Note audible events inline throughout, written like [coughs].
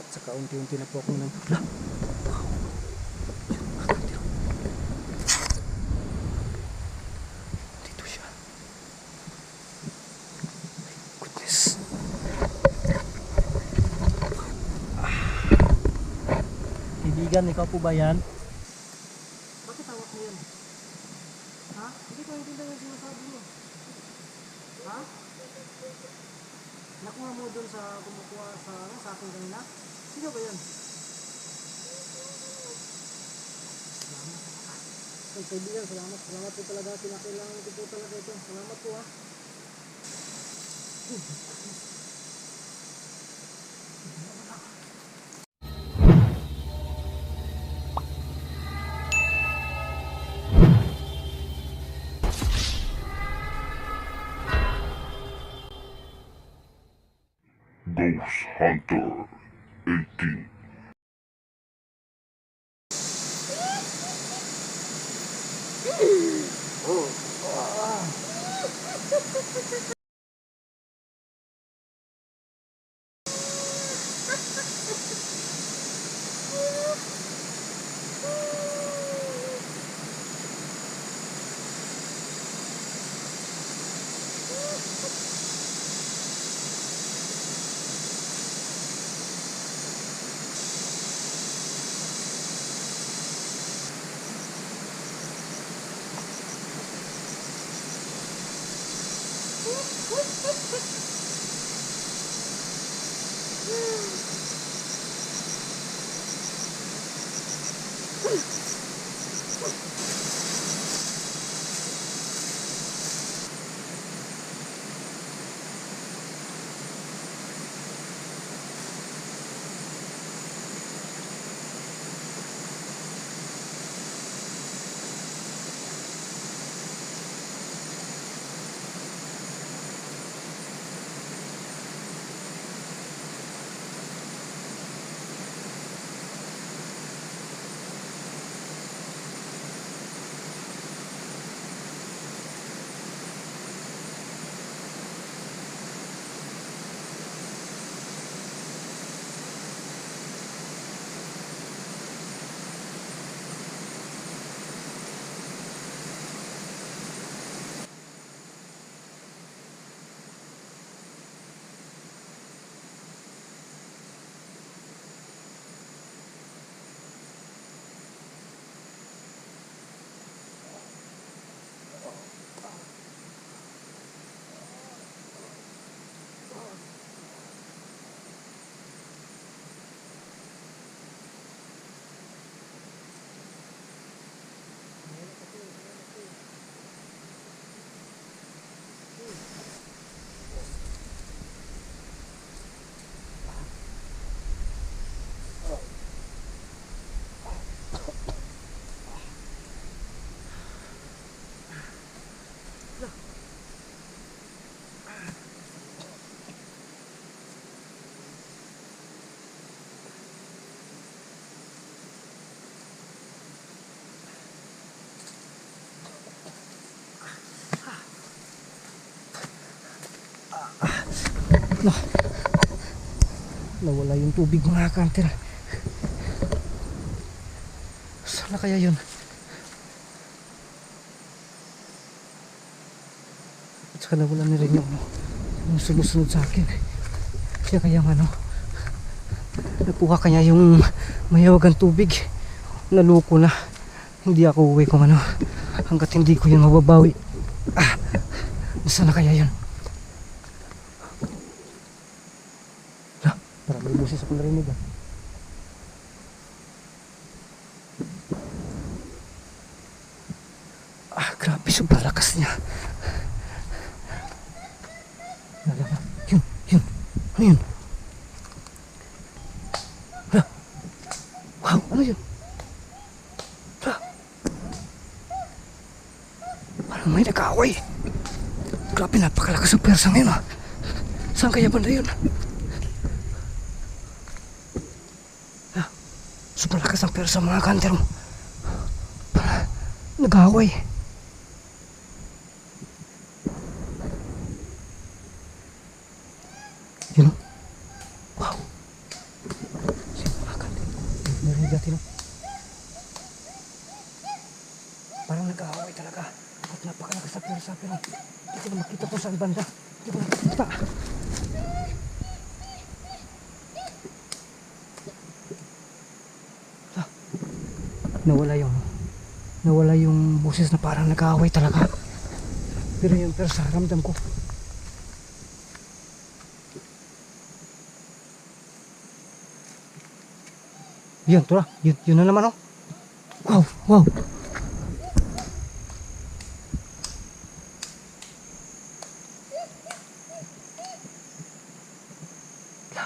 At saka unti-unti na po akong nang... Wow! Dito siya. Goodness. Kaibigan, ikaw po ba yan? Bakit hawak mo yan? Ha? Hindi ko naintindihan yung sinasabi mo. Ha? Nakuha mo doon sa kumukuha sa, ano, sa akin kanina? Sino ba yan? Salamat. Ay, kaibigan, salamat. Salamat po talaga. Kinakailangan ko po talaga ito. Salamat po ha. Ghost Hunter 18. 어. Hum. No. Nawala yung tubig mga kanter. Saan na kaya yun? At saka nawala na rin yung, yung sumusunod sa akin. Kaya kaya ano, nakuha kanya yung mayawagang tubig. Naluko na. Hindi ako uwi kung ano. Hanggat hindi ko yun mababawi. Ah, nasaan na kaya yun? Lah, parang may boses ako narinig ah. Ah, grabe, sobrang lakas niya. Lala? Yun, yun. Ano yun? Hala. Wow, ano yun? Hala. Parang may nag-away. Grabe, napakalakas ang pwersa ngayon ah. Saan kaya banda yun? Ah, ang pwersa mga kanter mo. Parang nag-away. Yun. oh. Wow. bigatin. oh. Parang nag-aaway talaga. At napakalakas sa pwersa pero hindi ko na makita kung saan banda. Hindi ko na makita. Nawala yung nawala yung boses na parang nag-aaway talaga. Pero yung pwersa, ramdam ko. Yun, tura. Yun, yun na naman, oh. Wow, wow. La.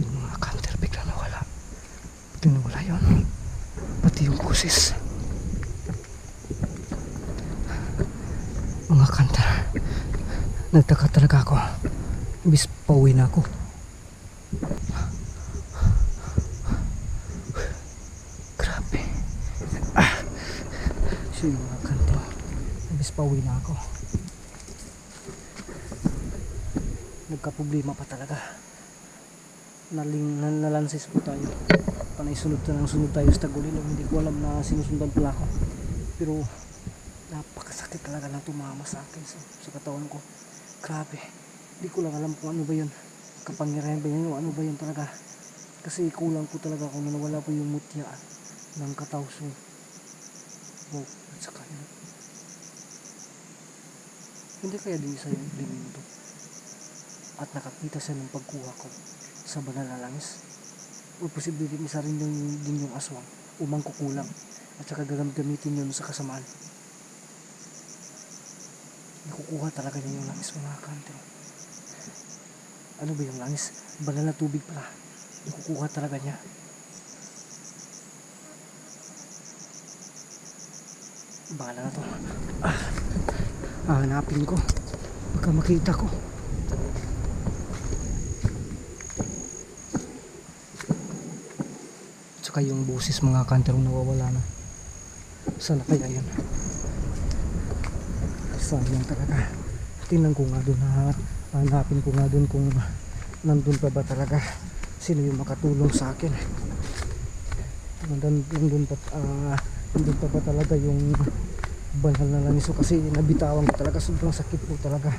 Yung mga counter bigla nawala. Pati nawala yun. Pati yung busis. Mga counter. Nagtaka talaga ako. Bis pauwi na ako. Grabe. Ah. Yung mga kanto. Nabis pauwi na ako. Nagka-problema pa talaga. Naling, nal- nalansis po tayo. Panay sunod na ng sunod tayo sa tagulilo. Hindi ko alam na sinusundan pala ako. Pero napakasakit talaga ng tumama sa akin sa, sa katawan ko. Grabe. Hindi ko lang alam kung ano ba yun. Kapangyarihan ba yun o ano ba yun talaga. Kasi kulang po talaga kung nawala po yung mutya ng katawso. Wow, at saka yun. Hindi kaya din isa yung elemento. At nakakita siya ng pagkuha ko sa banal na langis. O posible din isa rin yung, din yung aswang. Umang kukulang. At saka gagamit-gamitin yun sa kasamaan. Nakukuha talaga niya yung langis mga kanto. Ano ba yung langis? Banal na tubig pala. Nakukuha talaga niya. Bahala na to. Ah, ah, hanapin ko. Baka makita ko. Tsaka yung busis mga kanterong nawawala na. Sana kaya yun? Sayang talaga. Tingnan ko nga doon ha. Hanapin ko nga doon kung nandun pa ba talaga. Sino yung makatulong sa akin? Nandun, nandun pa ah, nandun pa ba talaga yung banal na langis ko kasi nabitawan ko talaga. Sobrang sakit po talaga.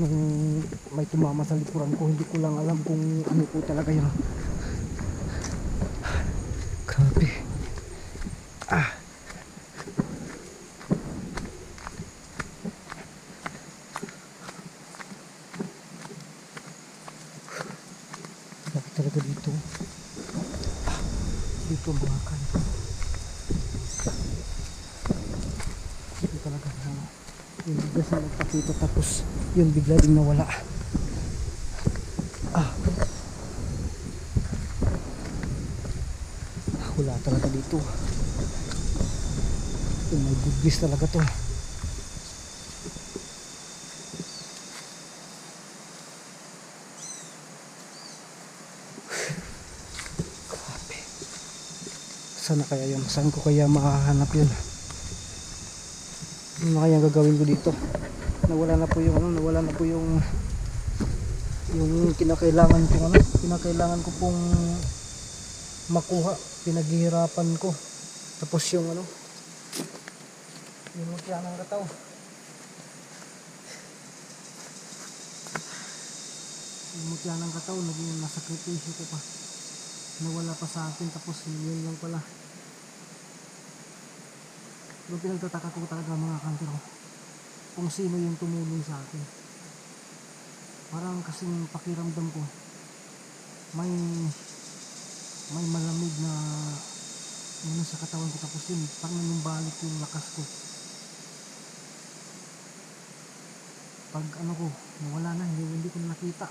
Nung may tumama sa likuran ko hindi ko lang alam kung ano po talaga yun grabe ah Bakit talaga dito? Ah, dito mga kanto. Dito talaga na yung bigla siya nagpakita tapos yun bigla din nawala. Ah. Wala talaga dito. Oh my goodness talaga to. [sighs] Sana kaya yun? Saan ko kaya makahanap yun? Ano na kaya gagawin ko dito? Nawala na po yung ano, nawala na po yung yung kinakailangan ko ano, kinakailangan ko pong makuha, pinaghihirapan ko. Tapos yung ano, yung mutya ng kataw. Yung mutya ng kataw, naging nasakripisyo ko pa nawala pa sa akin tapos yun lang pala yung pinagtataka ko talaga mga kanto kung sino yung tumulong sa akin. Parang kasing pakiramdam ko may may malamig na ano sa katawan ko. Tapos yun parang yung balik yung lakas ko. Pag ano ko nawala na hindi, hindi ko na nakita.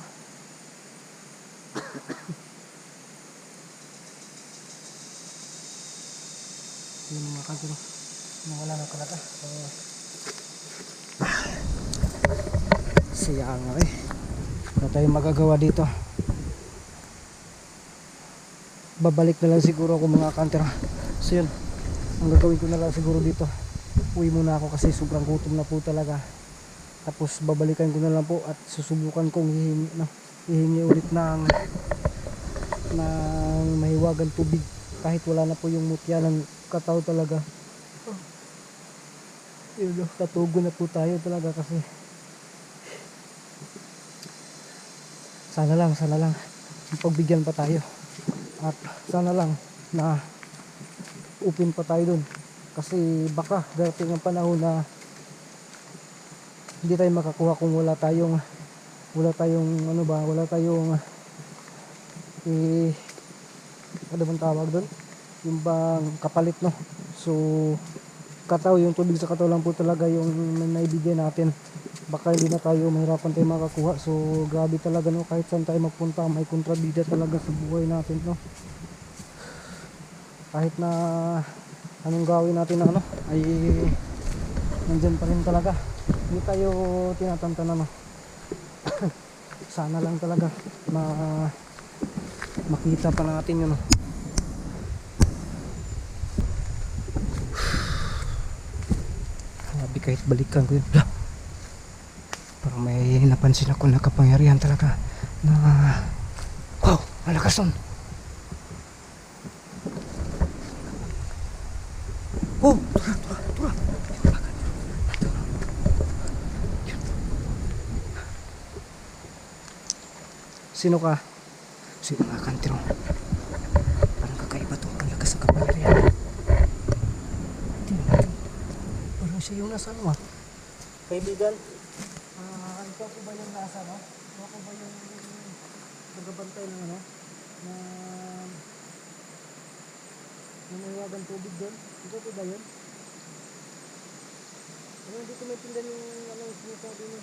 [coughs] Yun mga kagro nawala na talaga so, sayang eh wala tayong magagawa dito? Babalik na lang siguro ako mga kanter so yun. Ang gagawin ko na lang siguro dito uwi muna ako kasi sobrang gutom na po talaga. Tapos babalikan ko na lang po at susubukan kong hihingi, no, hihingi ulit ng ng mahiwagang tubig kahit wala na po yung mutya ng kataw talaga. oh. Yun katugo na po tayo talaga kasi. Sana lang sana lang. Pagbigyan pa tayo. At sana lang na open pa tayo dun. Kasi baka darating ang panahon na hindi tayo makakuha kung wala tayong wala tayong ano ba wala tayong eh ano bang tawag doon yung bang kapalit no? So kataw yung tubig sa kataw lang po talaga yung naibigay natin. Baka hindi na tayo mahirapan tayo makakuha. So grabe talaga no? Kahit saan tayo magpunta may kontrabida talaga sa buhay natin no? Kahit na anong gawin natin na ano ay nandyan pa rin talaga. Hindi tayo tinatantanan no? [coughs] Sana lang talaga ma makita pa natin yun no? Grabe kahit balikan ko yun. Wala. Parang may napansin ako na kapangyarihan talaga na wow, malakas nun. Oh, tura, tura, tura. Sino ka? Sino mga kantiro? Parang kakaiba to. Ang lakas sa kapangyarihan. Tingnan natin. Parang siya yung nasa ano ah. Kaibigan, Ah, ikaw po ba yung nasa no? Ikaw po ba yung nagabantay ng ano? Na nanayagan tubig doon? Ikaw po ba yun? Ano hindi ko maintindihan yung anong sinasabi niyo?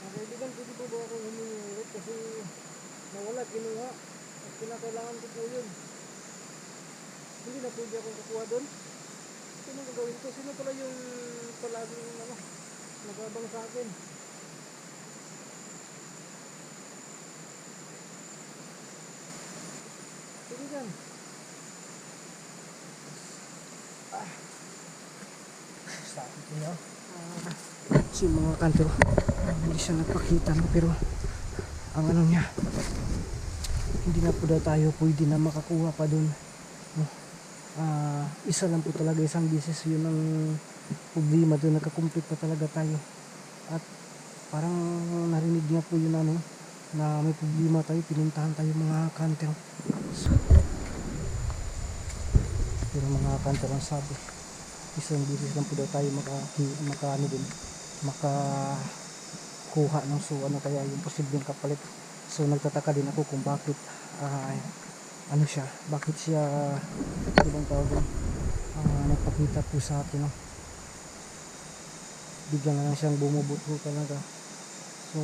Ah, kaibigan, pwede po ba akong humingi ulit kasi nawala, kinuha. At kinakailangan ko po yun. Hindi na pwede akong kukuha doon. Sino gagawin ko? Sino pala yung palaging ano, nagabang sa akin? Kaibigan. Ah. Sakit niya. Ah. Si mga kanto, hindi siya nagpakita no, pero ang ano niya, hindi na po tayo pwede na makakuha pa doon. Ah, isa lang po talaga isang beses yun ang problema. Doon nagka-complete pa talaga tayo. At parang narinig niya po yun ano na may problema tayo pinuntahan tayo mga kanter. So, pero mga kanter ang sabi isang beses lang po daw tayo maka, maka ano din maka kuha ng so ano kaya yung posibleng kapalit. So nagtataka din ako kung bakit ah, ano siya bakit siya ibang tawag ah, nagpakita po sa atin no? bigla na lang siyang bumubuto talaga so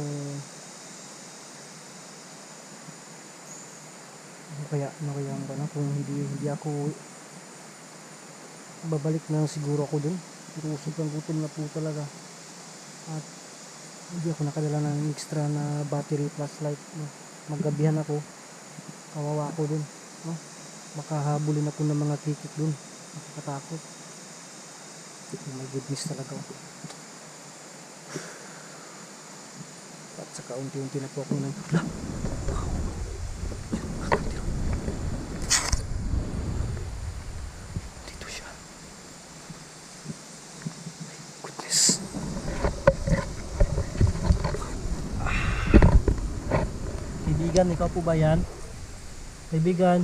ano kaya ano kaya ang ano kung hindi hindi ako babalik na siguro ako dun pero sobrang gutom na po talaga at hindi ako nakadala ng extra na battery plus light no? maggabihan ako kawawa ako dun. No? baka habulin ako ng mga kikik dun. Nakakatakot. Oh my goodness talaga. At saka unti-unti na po ako nang goodness. kaibigan, ikaw po ba yan? Kaibigan,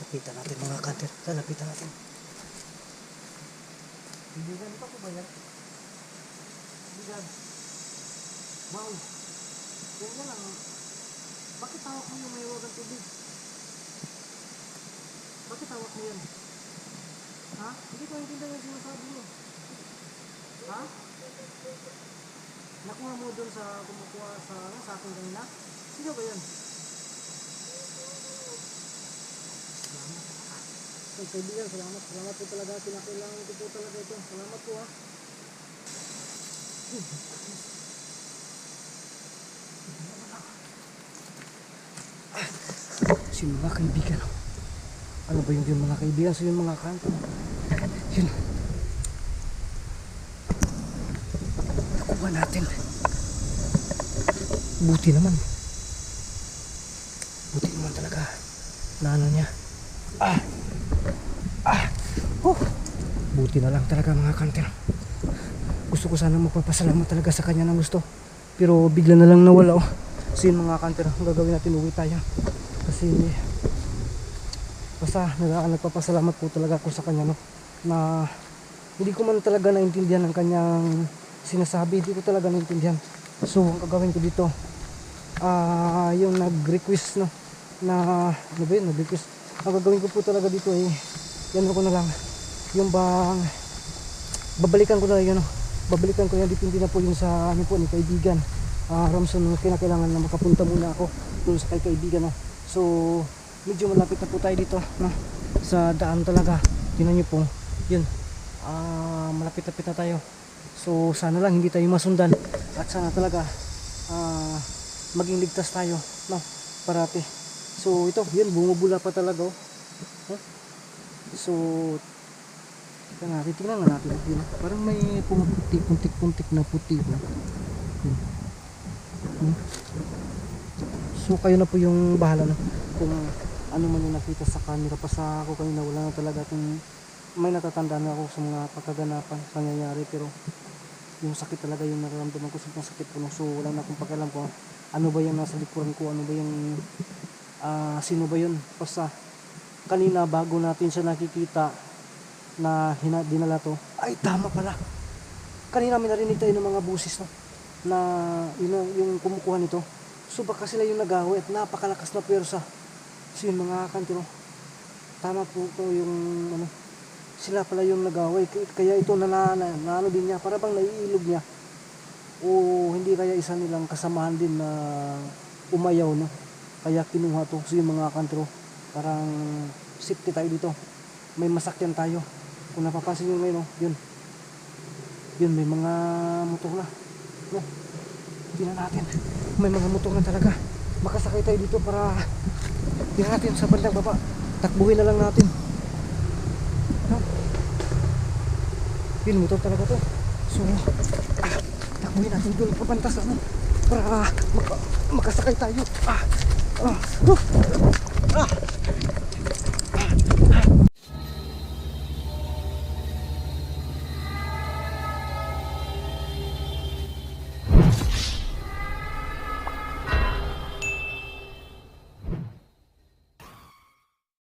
Lapitan natin mga kanter. Lalapitan natin. Kaibigan pa po ba yan? Kaibigan. Wow. Yan yan lang. Bakit tawag mo yung may wagang tubig? Bakit tawag mo yan? Ha? Hindi ko maintindihan yung sinasabi mo. Ha? Nakuha mo dun sa kumukuha sa, ano, sa akin kanina? Sino ba? Salamat. So, kaibigan, salamat. Salamat po talaga. Pinakailangan ko po talaga ito. Salamat po ha. Si mga kaibigan. Ano ba yung, yung mga kaibigan? So yung mga kanto. Yun. Natin. Buti naman. Buti naman talaga. Na ano niya. Ah! Ah! Oh! Buti na lang talaga mga kanter. Gusto ko sana magpapasalamat talaga sa kanya ng gusto. Pero bigla na lang nawala oh. So yun mga kanter, ang gagawin natin uwi tayo. Kasi basta nag- nagpapasalamat po talaga ako sa kanya no na hindi ko man talaga naintindihan ang kanyang sinasabi hindi ko talaga naintindihan. So ang gagawin ko dito ah yung nag-request no na ano ba yun nag-request. Ang gagawin ko po talaga dito eh yan ko na lang. Yung bang babalikan ko na lang yun no. Babalikan ko yan depende na po yung sa ano po ni kaibigan ah Ramson no, kinakailangan na makapunta muna ako dun sa kay kaibigan no. So medyo malapit na po tayo dito no sa daan talaga. Tingnan nyo po yun. Ah malapit-lapit na tayo so sana lang hindi tayo masundan at sana talaga ah maging ligtas tayo no parati so ito yun bumubula pa talaga oh Huh? so tingnan natin tingnan nga natin yun, parang may pumuti puntik-puntik na puti no? Yun. Hmm. so kayo na po yung bahala no? kung ano man yung nakita sa camera pa sa ako kanina wala na talaga kung may natatanda na ako sa mga pagkaganapan pangyayari pero yung sakit talaga yung nararamdaman ko sobrang sakit ko so wala na akong pakialam ko ano ba yung nasa likuran ko ano ba yung ah, sino ba yun? Basta kanina bago natin siya nakikita na hina, dinala to ay tama pala. Kanina may narinig tayo ng mga busis no? Na yun, yung kumukuha nito. So baka sila yung nag-away at napakalakas na pwersa so yun mga kantino tama po ito yung ano sila pala yung nag-away. Kaya ito na, na, na, na ano din niya para bang naiilog niya. O hindi kaya isa nilang kasamahan din na umayaw no? Kaya kinuha to so yung mga kantro parang safety tayo dito. May masakyan tayo. Kung napapansin nyo ngayon no, yun. Yun may mga motor na no? Tingnan natin. May mga motor na talaga. Makasakay tayo dito para tingnan natin sa bandang baba. Takbuhin na lang natin yun motor talaga to. So ah, takbuhin natin doon papantas ano? Para maka, makasakay tayo. Ah, ah, huh, ah.